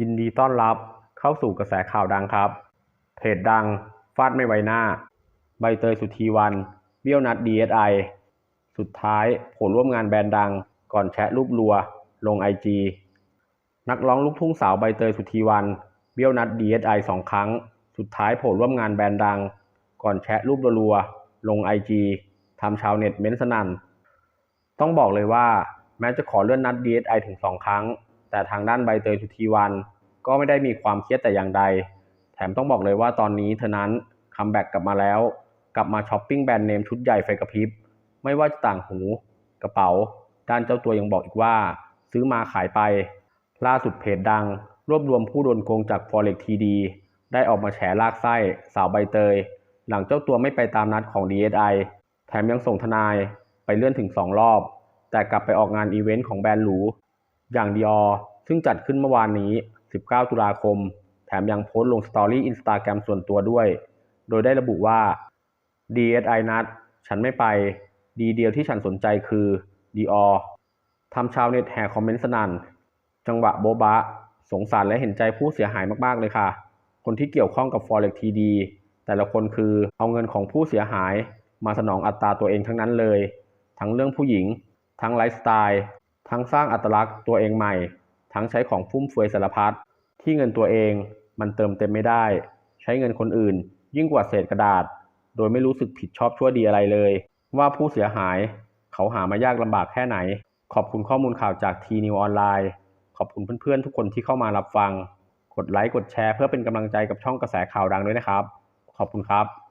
ยินดีต้อนรับเข้าสู่กระแสข่าวดังครับ เพจดัง ฟาดไม่ไวหน้า ใบเตยสุธีวันเบี้ยวนัด DSI สุดท้ายโผล่ร่วมงานแบรนด์ดัง ก่อนแชะรูปรัว ลงไอจีนักร้องลูกทุ่งสาวใบเตยสุธีวันเบี้ยวนัด DSI สองครั้ง สุดท้ายโผล่ร่วมงานแบรนด์ดัง ก่อนแชะรูปรัว ลงไอจีทำชาวเน็ตเม้นสนั่น ต้องบอกเลยว่า แม้จะขอเลื่อนนัด DSI ถึงสองครั้ง แต่ทางด้านใบเตยสุธีวัน ก็ไม่ได้มีความเครียดแต่อย่างใด แถมต้องบอกเลยว่าตอนนี้เธอนั้นคัมแบ็กกลับมาแล้ว กลับมาช้อปปิ้งแบรนด์เนมชุดใหญ่ไฟกระพริบ ไม่ว่าจะต่างหู กระเป๋า ด้านเจ้าตัวยังบอกอีกว่า ซื้อมาขายไป ล่าสุดเพจดัง รวบรวมผู้โดนโกงจาก Forex TD ได้ออกมาแฉลากไส้สาวใบเตย หลังเจ้าตัวไม่ไปตามนัดของ DSI แถมยังส่งทนายไปเลื่อนถึง 2 รอบ แต่กลับไปออกงานอีเวนต์ของแบรนด์หรู อย่าง Dior ซึ่งจัดขึ้นเมื่อวานนี้ 19 ตุลาคม แถมยังโพสต์ลงสตอรี่อินสตาแกรมส่วนตัวด้วย โดยได้ระบุว่า DSI นัด ฉันไม่ไป ดีเดียวที่ฉันสนใจคือ Dior ทำชาวเน็ตแห่คอมเมนต์สนั่น จังหวะโบ๊ะบะ สงสารและเห็นใจผู้เสียหายมาก ๆ เลยค่ะ คนที่เกี่ยวข้องกับ Forex TD แต่ละคนคือเอาเงินของผู้เสียหาย มาสนองอัตราตัวเองทั้งนั้นเลย ทั้งเรื่องผู้หญิง ทั้งไลฟ์สไตล์ ทั้งสร้างอัตลักษณ์ตัวเองใหม่ ทั้งใช้ของฟุ่มเฟือยสารพัดที่เงินตัวเองมันเติมเต็มไม่ได้ ใช้เงินคนอื่น ยิ่งกว่าเศษกระดาษ โดยไม่รู้สึกผิดชอบชั่วดีอะไรเลย ว่าผู้เสียหายเขาหามายากลำบากแค่ไหน ขอบคุณข้อมูลข่าวจากทีนิวออนไลน์ ขอบคุณเพื่อนๆทุกคนที่เข้ามารับฟัง กดไลค์กดแชร์เพื่อเป็นกำลังใจกับช่องกระแสข่าวดังด้วยนะครับ ขอบคุณครับ